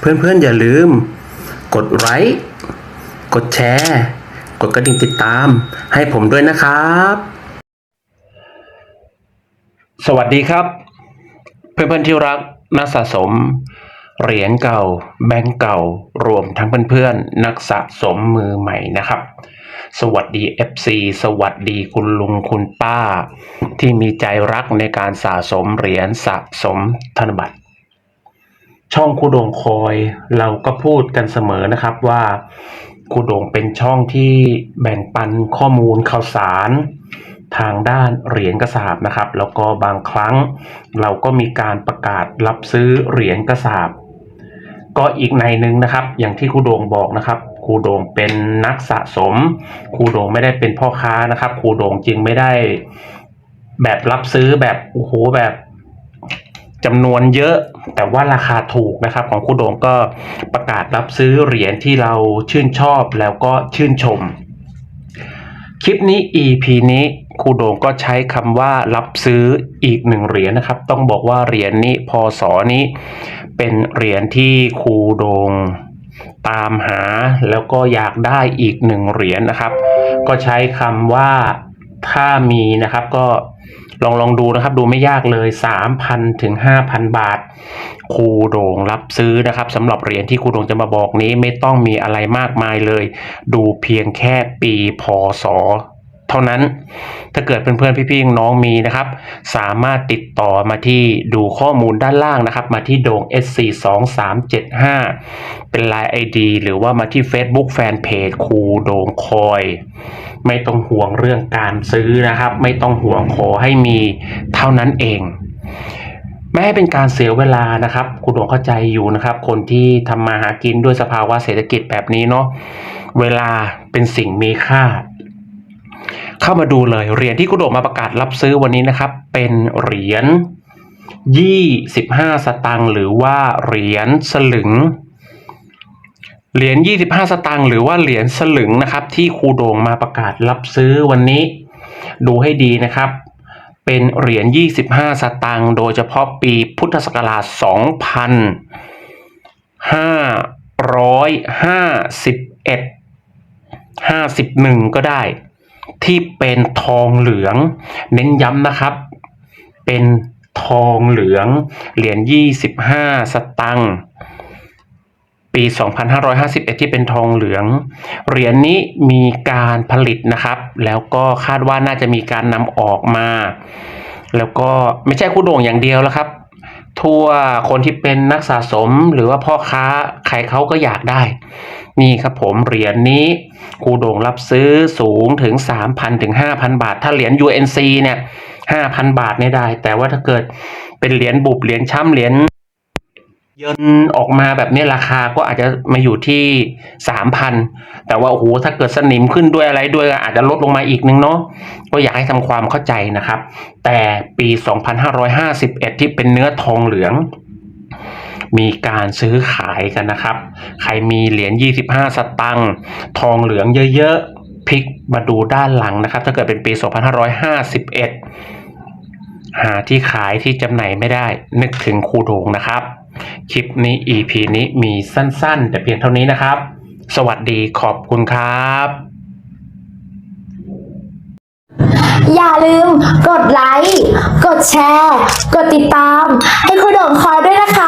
เพื่อนๆอย่าลืม กดไลค์กดแชร์ กดกระดิ่งติดตาม ให้ผมด้วยนะครับ สวัสดีครับ เพื่อนๆที่รักนักสะสม เหรียญเก่า แบงก์เก่ารวมทั้งเพื่อนๆนักสะสมมือใหม่นะครับสวัสดี FC สวัสดีคุณลุงคุณป้า ที่มีใจรักในการสะสมเหรียญสะสมธนบัตร ช่องคูโดงคอยเราก็พูดกันเสมอนะครับว่าคูโดงเป็นช่องที่แบ่งปันข้อมูลข่าวสารทางด้านเหรียญกระสาบนะครับ แล้วก็บางครั้งเราก็มีการประกาศรับซื้อเหรียญกระสาบ ก็อีกในหนึ่งนะครับ อย่างที่ครูโดงบอกนะครับครูโดงเป็นนักสะสมครูโดงไม่ได้เป็นพ่อค้านะครับครูโดงจึงไม่ได้แบบรับซื้อแบบโอ้โหแบบ จำนวนเยอะแต่ว่าราคาถูกนะครับ ของครูโดงก็ประกาศรับซื้อเหรียญที่เราชื่นชอบแล้วก็ชื่นชม คลิปนี้ EP นี้ครูโดงก็ใช้คำว่ารับซื้ออีกหนึ่งเหรียญนะครับ ต้องบอกว่าเหรียญนี้พศนี้ เป็นเหรียญที่ครูโดงตามหาแล้วก็อยากได้อีกหนึ่งเหรียญนะครับ ก็ใช้คำว่าถ้ามีนะครับก็ ลองลองดูนะครับดูไม่ยากเลย 3,000 ถึง 5,000 บาท ครูโด่งรับซื้อนะครับสำหรับเหรียญที่ครูโด่งจะมาบอกนี้ไม่ต้องมีอะไรมากมายเลย ดูเพียงแค่ปีพศ เท่านั้น ถ้าเกิดเพื่อนๆพี่ๆน้องมีนะครับ สามารถติดต่อมาที่ดูข้อมูลด้านล่างนะครับ มาที่โด่ง SC 2 3 7 5เป็น Line ID หรือว่ามาที่ Facebook Fanpage ครูโด่งคอย ไม่ต้องห่วงเรื่องการซื้อนะครับ ไม่ต้องห่วงขอให้มีเท่านั้นเองไม่ให้เป็นการเสียเวลานะครับคุณหลวงเข้าใจอยู่นะครับ คนที่ทำมาหากินด้วยสภาวะเศรษฐกิจแบบนี้เนาะเวลาเป็นสิ่งมีค่า เข้ามาดูเลยเหรียญที่คุโดมาประกาศรับซื้อวันนี้นะครับ เป็นเหรียญ25 สตังค์หรือว่าเหรียญสลึงเหรียญ25 สตังค์หรือว่าเหรียญสลึงนะครับ ที่ครูโด่งมาประกาศรับซื้อวันนี้ ดูให้ดีนะครับ เป็นเหรียญ25 สตังค์โดยเฉพาะปีพุทธศักราช2551 51 ก็ได้ ที่เป็นทองเหลือง เน้นย้ำนะครับ เป็นทองเหลือง เหรียญ 25 สตังค์ปี 2551 ที่เป็นทองเหลือง เหรียญนี้มีการผลิตนะครับ แล้วก็คาดว่าน่าจะมีการนำออกมา แล้วก็ไม่ใช่คู่โด่งอย่างเดียวแล้วครับ ทั่วคนที่เป็นนักสะสมหรือว่าพ่อค้าใครเขาก็อยากได้ นี่ครับผมเหรียญนี้ครูโด่งรับซื้อสูงถึง 3,000ถึง5,000 บาท ถ้าเหรียญ UNC เนี่ย 5,000 บาทเนี่ยได้ แต่ว่าถ้าเกิดเป็นเหรียญบุบเหรียญช้ำเหรียญ ยินออกมาแบบนี้ราคาก็อาจจะมาอยู่ที่สามพันแต่ว่าโอ้โหถ้าเกิดสนิมขึ้นด้วยอะไรด้วยอาจจะลดลงมาอีกนึงเนาะก็อยากให้ทำความเข้าใจนะครับ แต่ปี 2551 ที่เป็นเนื้อทองเหลือง มีการซื้อขายกันนะครับ ใครมีเหรียญ 25 สตังค์ทองเหลืองเยอะๆพลิกมาดูด้านหลังนะครับ ถ้าเกิดเป็นปี 2551 หาที่ขายที่จำหน่ายไม่ได้นึกถึงครูโดงนะครับ คลิปนี้ EP นี้มีสั้น ๆ แต่เพียงเท่านี้นะครับ สวัสดีขอบคุณครับ อย่าลืมกดไลค์ กดแชร์ กดติดตาม ให้คุณโด่งคอยด้วยนะคะ